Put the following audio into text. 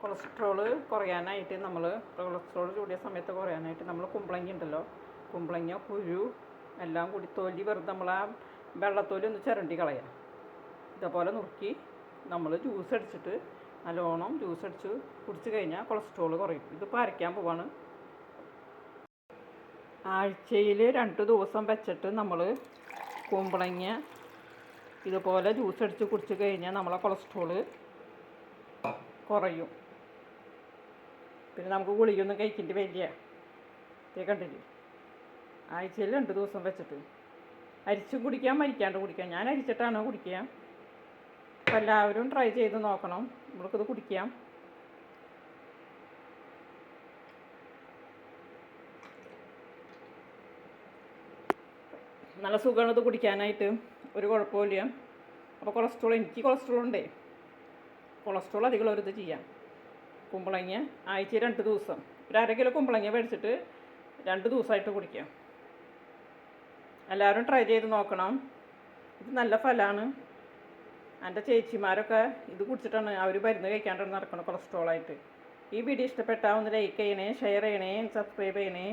Cholesterol കുറയാനായിട്ട് നമ്മൾ cholesterol കൂടിയ സമയത്ത് കുറയാനായിട്ട് നമ്മൾ കുമ്പളങ്ങ ഉണ്ടല്ലോ. കുമ്പളങ്ങ കുരു എല്ലാം കൂടി തൊലി വെറുതെ നമ്മൾ ആ വെള്ളത്തോലി ഒന്ന് ചിരണ്ടി കളയാം. ഇതേപോലെ നുറുക്കി നമ്മൾ ജ്യൂസ് അടിച്ചിട്ട് നല്ലോണം ജ്യൂസ് അടിച്ച് കുടിച്ച് കഴിഞ്ഞാൽ കൊളസ്ട്രോൾ കുറയും. ഇതിപ്പോൾ അരയ്ക്കാൻ പോവാണ്. ആഴ്ചയിൽ രണ്ട് ദിവസം വെച്ചിട്ട് നമ്മൾ കുമ്പളങ്ങ ഇതുപോലെ ജ്യൂസ് അടിച്ച് കുടിച്ച് കഴിഞ്ഞാൽ നമ്മളെ കൊളസ്ട്രോൾ കുറയും. പിന്നെ നമുക്ക് ഗുളികയൊന്നും കഴിക്കേണ്ടി വലിയ കണ്ടില്ലേ? ആഴ്ചയിൽ രണ്ട് ദിവസം വെച്ചിട്ട്. അരിച്ചും കുടിക്കാൻ മരിക്കാണ്ട് കുടിക്കാം. ഞാൻ അരിച്ചിട്ടാണോ കുടിക്കുക? അപ്പം എല്ലാവരും ട്രൈ ചെയ്ത് നോക്കണം. നമ്മൾക്കിത് കുടിക്കാം. നല്ല സുഖമാണ് ഇത് കുടിക്കാനായിട്ട്. ഒരു കുഴപ്പമില്ല അപ്പോൾ കൊളസ്ട്രോൾ എനിക്ക് കൊളസ്ട്രോൾ ഉണ്ടേ. കൊളസ്ട്രോൾ അധികം ഒരു ഇത് ചെയ്യാം. കുമ്പളങ്ങ ആഴ്ച രണ്ട് ദിവസം. ഒരു അര കിലോ കുമ്പളങ്ങ മേടിച്ചിട്ട് രണ്ട് ദിവസമായിട്ട് കുടിക്കാം. എല്ലാവരും ട്രൈ ചെയ്ത് നോക്കണം. ഇത് നല്ല ഫലമാണ് എന്റെ ചേച്ചിമാരൊക്കെ ഇത് കുടിച്ചിട്ടാണ് അവർ മരുന്ന് കഴിക്കാണ്ടാണ് നടക്കുന്നത് കൊളസ്ട്രോളായിട്ട് ഈ വീഡിയോ ഇഷ്ടപ്പെട്ടാൽ ഒന്ന് ലൈക്ക് ചെയ്യണേ ഷെയർ ചെയ്യണേ സബ്സ്ക്രൈബ് ചെയ്യണേ.